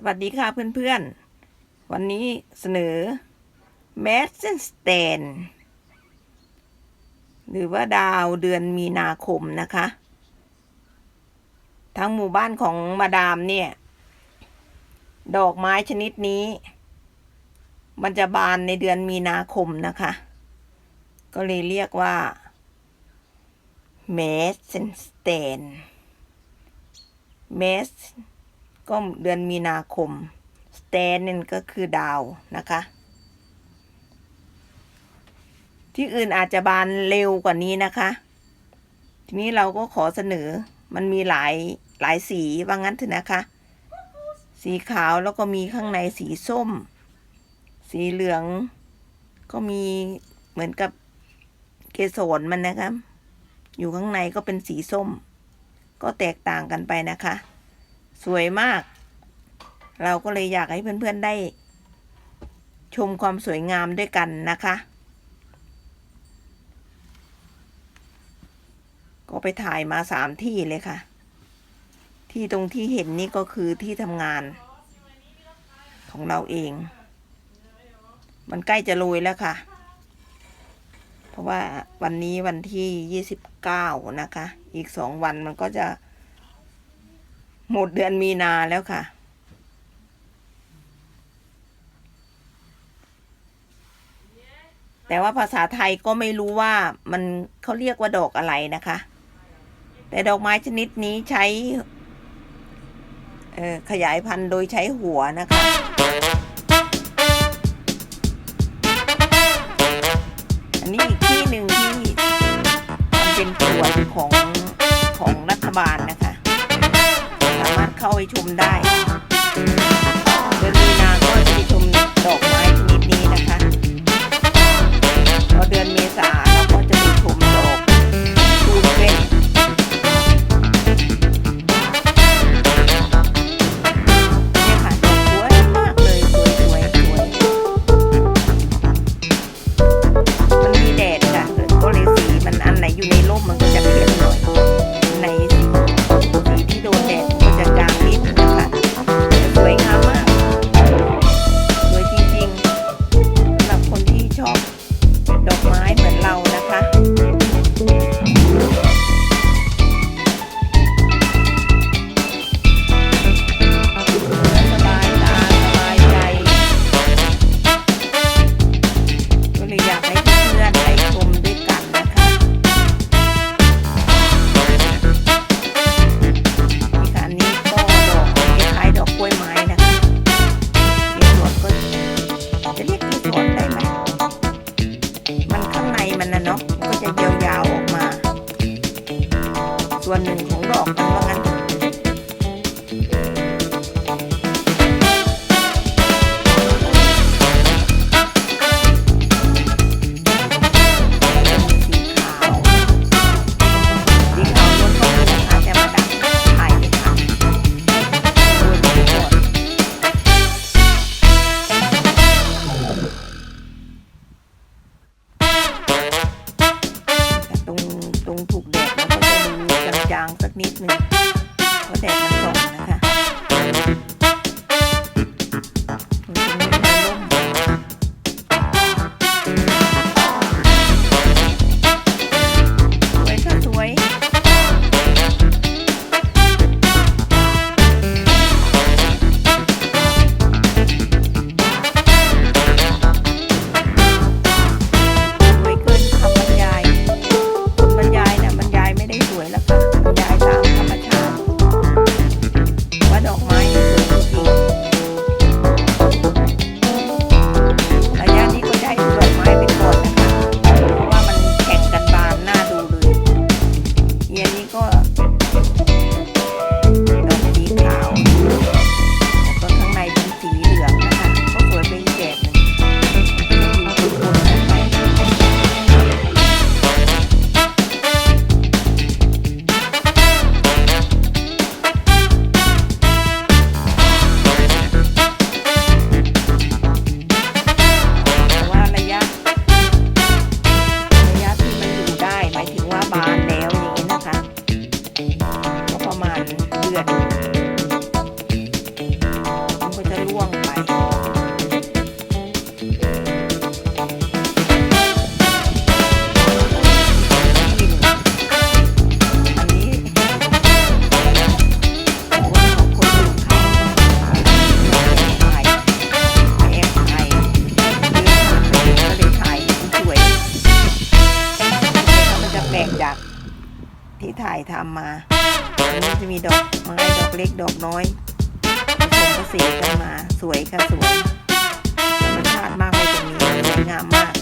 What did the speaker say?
สวัสดีค่ะเพื่อนๆ วันนี้เสนอ m a s e n s t a n หรือว่าดาวเดือนมีนาคมนะคะ ทั้งหมู่บ้านของมาดามเนี่ย ดอกไม้ชนิดนี้ มันจะบานในเดือนมีนาคมนะคะ ก็เลยเรียกว่า m a s e n s t a n m a s ก็เดือนมีนาคมสแตนนี่ก็คือดาวนะคะ ที่อื่นอาจจะบานเร็วกว่านี้นะคะ ทีนี้เราก็ขอเสนอมันมีหลายหลายสีว่างั้นเถอะนะคะ สีขาวแล้วก็มีข้างในสีส้ม สีเหลือง ก็มีเหมือนกับเกสรมันนะคะ อยู่ข้างในก็เป็นสีส้ม ก็แตกต่างกันไปนะคะ สวยมาก เราก็เลยอยากให้เพื่อนๆได้ ชมความสวยงามด้วยกันนะคะ ก็ไปถ่ายมาสามที่เลยค่ะ ที่ตรงที่เห็นนี่ก็คือที่ทำงานของเราเอง มันใกล้จะโรยแล้วค่ะ เพราะว่าวันนี้วันที่ยี่สิบเก้านะคะ อีกสองวันมันก็จะ หมดเดือนมีนาแล้วค่ะ แต่ว่าภาษาไทยก็ไม่รู้ว่ามันเขาเรียกว่าดอกอะไรนะคะ แต่ดอกไม้ชนิดนี้ใช้ขยายพันธุ์โดยใช้หัวนะคะอันนี้อีกที่หนึ่งที่มันเป็นสวนของของรัฐบาลนะคะ เข้าไปชมได้เดือนมีนาก็จะไปชมดอกไม้ชนิดนี้นะคะพอเดือนเมษา ส่วนหนึ่งของดอกมันว่างั้น จา ที่ถ่ายทำมาอันนี้จะมีดอกไม้ดอกเล็กดอกน้อยผสมผสานกันมา สวยค่ะสวยธรรมชาติมากเลยตรงนี้สวยงามมาก